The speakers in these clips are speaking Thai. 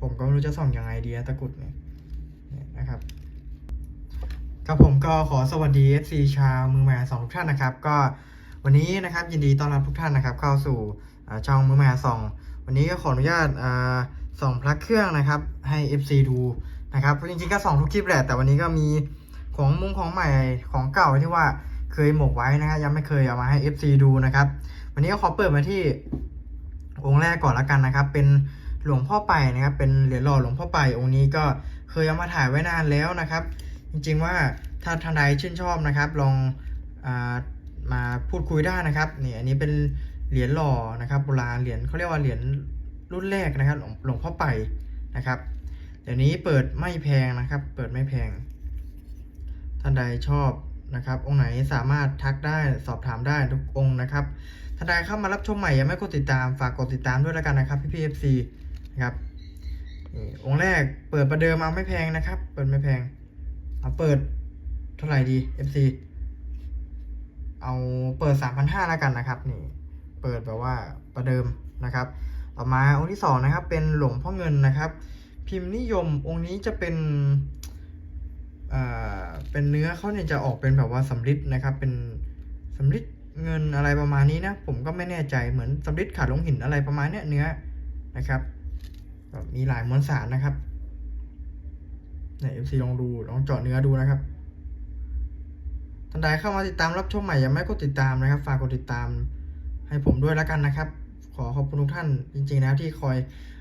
ผมก็ไม่รู้จะส่องยังไงดีนะตะกุดเนี่ยนะครับครับผมก็ขอสวัสดี FC ชาวมือใหม่สองทุกท่านนะครับ ก็วันนี้นะครับยินดีต้อนรับทุกท่านนะครับ เข้าสู่ช่องมือใหม่สองวันนี้ก็ขออนุญาตส่องพลักเครื่องนะครับให้ FC ดูนะครับจริงๆก็ส่องทุกคลิปแหละแต่วันนี้ก็มีของมุ้งของใหม่ของเก่าที่ว่าเคยหมกไว้นะครับยังไม่เคยเอามาให้ FC ดูนะครับ วันนี้ก็ขอเปิดมาที่องค์แรกก่อนละกันนะครับ เป็น หลวงพ่อไปนะครับ เป็นเหรียญหล่อหลวงพ่อไปองค์นี้ก็เคยเอามาถ่ายไว้นานแล้วนะครับ จริงๆว่าถ้าท่านใดชื่นชอบนะครับ ลองอามาพูดคุยได้นะครับนี่อันนี้เป็นเหรียญหล่อนะครับโบราณเหรียญเขาเรียกว่าเหรียญรุ่นแรกนะครับ หลวงหลวงพ่อไปนะครับเดี๋ยวนี้เปิดไม่แพงนะครับ เปิดไม่แพง ท่านใดชอบนะครับ องค์ไหนสามารถทักได้สอบถามได้ทุกองค์นะครับท่านใดเข้ามารับชมใหม่ยังไม่กดติดตามฝากกดติดตามด้วยแล้วกันนะครับพี่พีเอฟซี นะครับองค์แรกเปิดประเดิมเอาไม่แพงนะครับ เปิดไม่แพง เอาเปิดเท่าไหร่ดี FC เอาเปิด 3,500แล้วกันนะครับนี่เปิดแบบว่าประเดิมนะครับ ต่อมาองค์ที่สองนะครับ เป็นหลวงพ่อเงินนะครับ พิมพ์นิยมองค์นี้จะเป็นอ่าเป็นเนื้อเขาเนี่ยจะออกเป็นแบบว่าสำริดนะครับ เป็นสำริดเงินอะไรประมาณนี้นะ ผมก็ไม่แน่ใจเหมือนสำริดขาดลงหินอะไรประมาณเนี้ยเนื้อนะครับ มีหลายมวลสารนะครับเนี่ยเอฟซีลองดูลองเจาะเนื้อดูนะครับท่านใดเข้ามาติดตามรับชมใหม่ยังไม่กดติดตามนะครับ ฝากกดติดตามให้ผมด้วยแล้วกันนะครับ ขอขอบคุณทุกท่านจริงๆนะที่คอย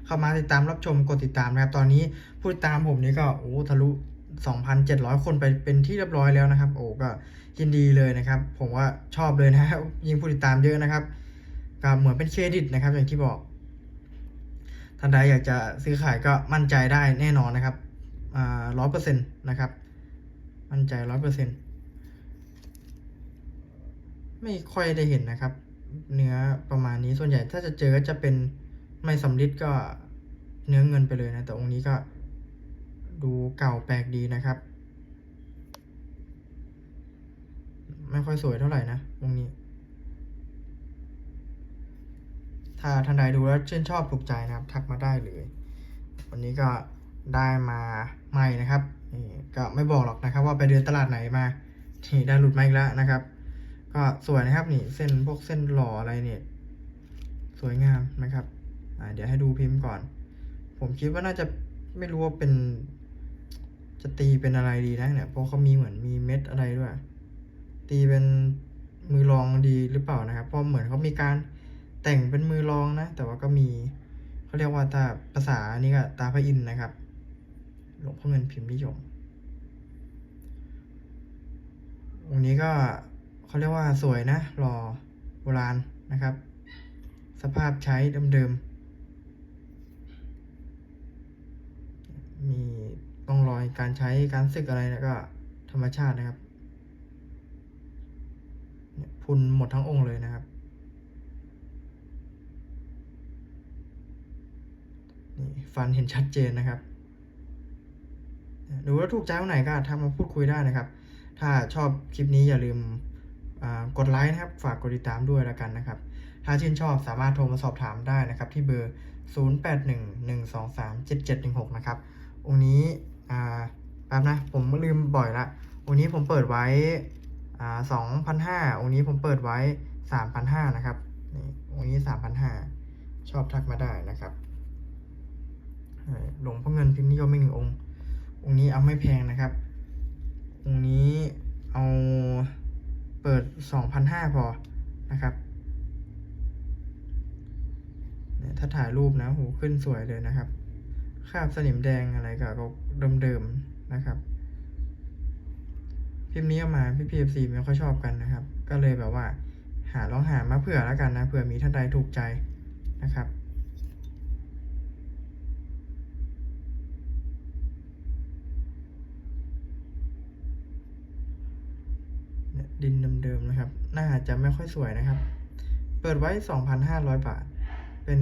เข้ามาติดตามรับชมกดติดตามนะครับ ตอนนี้ผู้ติดตามผมนี่ก็โอ้ทะลุ 2,700 คนไปเป็นที่เรียบร้อยแล้วนะครับ โอ้ก็ยินดีเลยนะครับ ผมว่าชอบเลยนะครับยิ่งผู้ติดตามเยอะนะครับก็เหมือนเป็นเครดิตนะครับ อย่างที่บอก ท่านใดอยากจะซื้อขายก็มั่นใจได้แน่นอนนะครับร้อยเปอร์เซ็นต์นะครับ มั่นใจร้อยเปอร์เซ็นต์ไม่ค่อยได้เห็นนะครับ เนื้อประมาณนี้ส่วนใหญ่ถ้าจะเจอก็จะเป็นไม่สำลิดก็เนื้อเงินไปเลยนะแต่องค์นี้ก็ดูเก่าแปลกดีนะครับ ไม่ค่อยสวยเท่าไหร่นะองค์นี้ ถ้าท่านใดดูแล้วชื่นชอบถูกใจนะครับ ทักมาได้เลย วันนี้ก็ได้มาใหม่นะครับนี่ก็ไม่บอกหรอกนะครับ ว่าไปเดินตลาดไหนมาที่ได้หลุดมาอีกแล้วนะครับ ก็สวยนะครับนี่เส้นพวกเส้นหล่ออะไรเนี่ยสวยงามนะครับเดี๋ยวให้ดูพิมพ์ก่อน ผมคิดว่าน่าจะไม่รู้ว่าเป็น จะตีเป็นอะไรดีนะเนี่ยเพราะเขามีเหมือนมีเม็ดอะไรด้วย ตีเป็นมือรองดีหรือเปล่านะครับ เพราะเหมือนเขามีการ แต่งเป็นมือรองนะ แต่ว่าก็มีเขาเรียกว่าตาภาษานี่ก็ตาพระอินนะครับ หลวงพ่อเงินพิมพ์นิยมองค์นี้ก็เขาเรียกว่าสวยนะหล่อโบราณนะครับ สภาพใช้เดิมๆ มีต้องรอยการใช้การสึกอะไรแล้วก็ธรรมชาตินะครับ พุนหมดทั้งองค์เลยนะครับ นี่ ฟันเห็นชัดเจนนะครับดูแล้วถูกใจตรงไหนก็ทักมาพูดคุยได้นะครับ ถ้าชอบคลิปนี้อย่าลืมกดไลค์นะครับ ฝากกดติดตามด้วยแล้วกันนะครับ ถ้าชื่นชอบสามารถโทรมาสอบถามได้นะครับ ที่เบอร์ 0811237716 นะครับ องค์นี้แป๊บนะ ผมลืมบ่อยละ องค์นี้ผมเปิดไว้สองพันห้าองค์นี้ผมเปิดไว้สามพันห้านะครับ นี่ องค์นี้สามพันห้าชอบทักมาได้นะครับ หลวงพ่อเงินพิมพ์นิยมอีกหนึ่งองค์ องค์นี้เอาไม่แพงนะครับ องค์นี้เอาเปิดสองพันห้าพอนะครับเนี่ยถ้าถ่ายรูปนะโหขึ้นสวยเลยนะครับคราบสนิมแดงอะไรก็กเดิมๆนะครับพิมพ์นี้เอามาพี่พีเอฟซีไม่ค่อยชอบกันนะครับ ก็เลยแบบว่า หาลองหามาเผื่อแล้วกันนะเผื่อมีท่านใดถูกใจนะครับ ดินเดิมๆนะครับน่าจะไม่ค่อยสวยนะครับ เปิดไว้ 2,500 บาท เป็น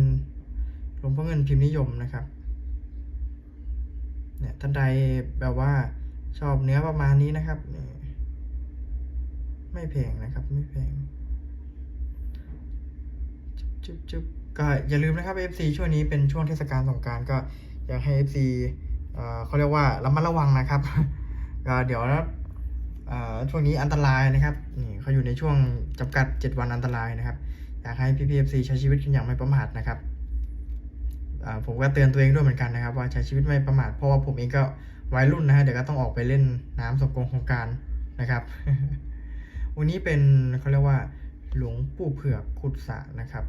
หลวงพ่อเงินพิมพ์นิยมนะครับ เนี่ยท่านใดแบบว่าชอบเนื้อประมาณนี้นะครับไม่แพงนะครับ ไม่แพงจุ๊บจุ๊บก็อย่าลืมนะครับ FC ช่วงนี้เป็นช่วงเทศกาลสงการก็อยากให้ FC เอ่อเขาเรียกว่าระมัดระวังนะครับ ก็เดี๋ยว ช่วงนี้อันตรายนะครับนี่เขาอยู่ในช่วงจำกัด 7 วันอันตรายนะครับ อยากให้พี่พีเอฟซีใช้ชีวิตกันอย่างไม่ประมาทนะครับผมก็เตือนตัวเองด้วยเหมือนกันนะครับ ว่าใช้ชีวิตไม่ประมาทเพราะว่าผมเองก็วัยรุ่นนะฮะเดี๋ยวก็ต้องออกไปเล่นน้ำสงกรานต์ของการนะครับ วันนี้เป็นเขาเรียกว่าหลวงปู่เผือกขุดสระนะครับ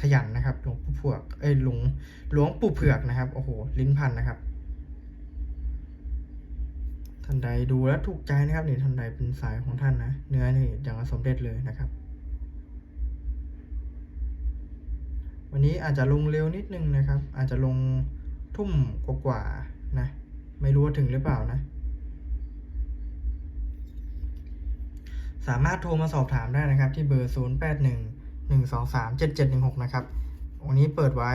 ขยันนะครับหลวงปู่เผือกเอ้ยหลวงหลวงปู่เผือกนะครับโอ้โหลิ้นพันนะครับ ท่านใดดูแล้วถูกใจนะครับนี่ท่านใดเป็นสายของท่านนะ เนื้อนี่อย่างสมเด็จเลยนะครับ วันนี้อาจจะลงเร็วนิดนึงนะครับ อาจจะลงทุ่มกว่าๆนะ ไม่รู้ว่าถึงหรือเปล่านะ สามารถโทรมาสอบถามได้นะครับ ที่เบอร์ 0 8 1 1 2 3 7 7 1 6 นะครับวันนี้เปิดไว้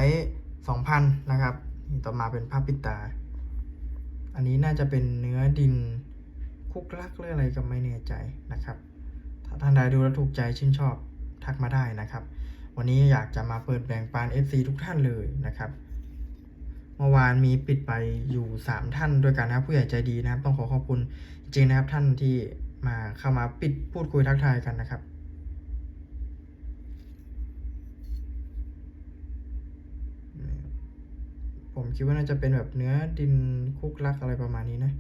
2,000 นะครับ ต่อมาเป็นผ้าปิดตา อันนี้น่าจะเป็นเนื้อดินคุกลักหรืออะไรก็ไม่แน่ใจนะครับ ถ้าท่านใดดูแล้วถูกใจชื่นชอบทักมาได้นะครับ วันนี้อยากจะมาเปิดแบ่งปัน FC ทุกท่านเลยนะครับ เมื่อวานมีปิดไปอยู่ 3 ท่านด้วยกันนะครับผู้ใหญ่ใจดีนะครับ ต้องขอขอบคุณจริงนะครับท่านที่มาเข้ามาปิดพูดคุยทักทายกันนะครับ ผมคิดว่าน่าจะเป็นแบบเนื้อดินคุกลักอะไรประมาณนี้นะ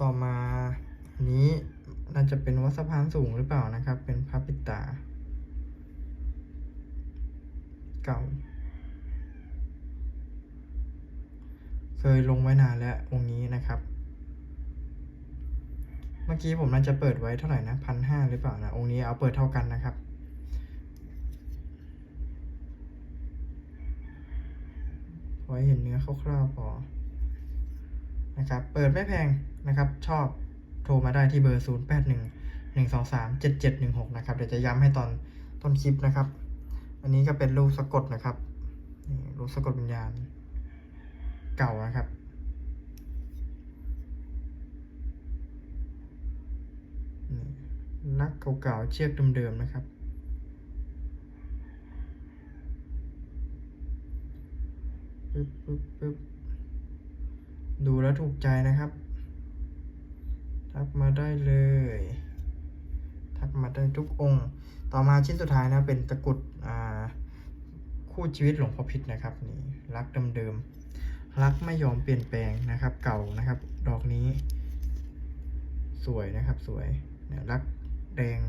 ต่อมาอันนี้น่าจะเป็นวัดสะพานสูงหรือเปล่านะครับ เป็นพระปิตา เก่า เคยลงไว้นานแล้วองค์นี้นะครับ เมื่อกี้ผมน่าจะเปิดไว้เท่าไหร่นะพันห้าหรือเปล่านะ องค์นี้เอาเปิดเท่ากันนะครับ ไว้เห็นเนื้อคร่าวๆพอ นะครับ เปิดไม่แพงนะครับ ชอบโทรมาได้ที่เบอร์ 0 8 1 1 2 3 7 7 1 6 นะครับ เดี๋ยวจะย้ำให้ตอนต้นคลิปนะครับ อันนี้ก็เป็นรูปสะกดนะครับรูปสะกดวิญญาณ เก่านะครับ นักเก่าๆเชือกเดิมๆนะครับ ปึ๊บปึ๊บปึ๊บดูแล้วถูกใจนะครับ ทักมาได้เลย ทักมาได้ทุกองค์ ต่อมาชิ้นสุดท้ายนะเป็นตะกรุดอ่าคู่ชีวิตหลวงพ่อพิษนะครับนี่รักเดิมๆรักไม่ยอมเปลี่ยนแปลงนะครับ เก่านะครับ ดอกนี้ สวยนะครับสวยเนี่ยรัก แดง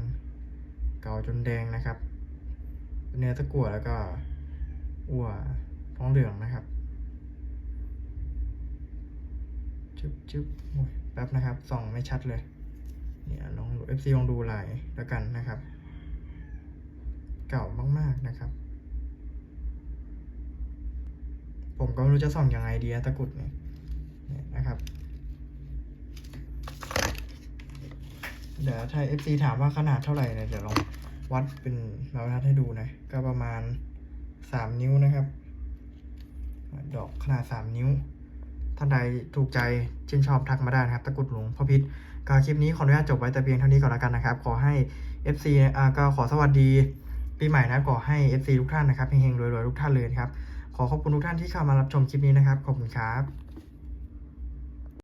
เก่าจนแดงนะครับเนื้อตะกั่วแล้วก็อ้วท้องเหลืองนะครับจึ๊บจึ๊บโอ้ยแป๊บนะครับส่องไม่ชัดเลยเนี่ยลอง FC ลองดูลายแล้วกันนะครับ เก่ามากๆนะครับ ผมก็ไม่รู้จะส่องยังไงดีตะกรุดเนี่ยนะครับ เดี๋ยวถ้า FC ถามว่าขนาดเท่าไหร่เนี่ยเดี๋ยวลองวัดเป็นเราทัดให้ดูนะก็ประมาณ3นิ้วนะครับ ดอกขนาด3นิ้ว ท่านใดถูกใจชื่นชอบทักมาได้นะครับ ตะกรุดหลวงพ่อพิษก็คลิปนี้ขออนุญาตจบไว้แต่เพียงเท่านี้ก่อนแล้วกันนะครับ ขอให้ FC อ่าก็ขอสวัสดีปีใหม่นะขอให้ FC ทุกท่านนะครับเฮงๆรวยๆทุกท่านเลยนครับ ขอขอบคุณทุกท่านที่เข้ามารับชมคลิปนี้นะครับ ขอบคุณครับ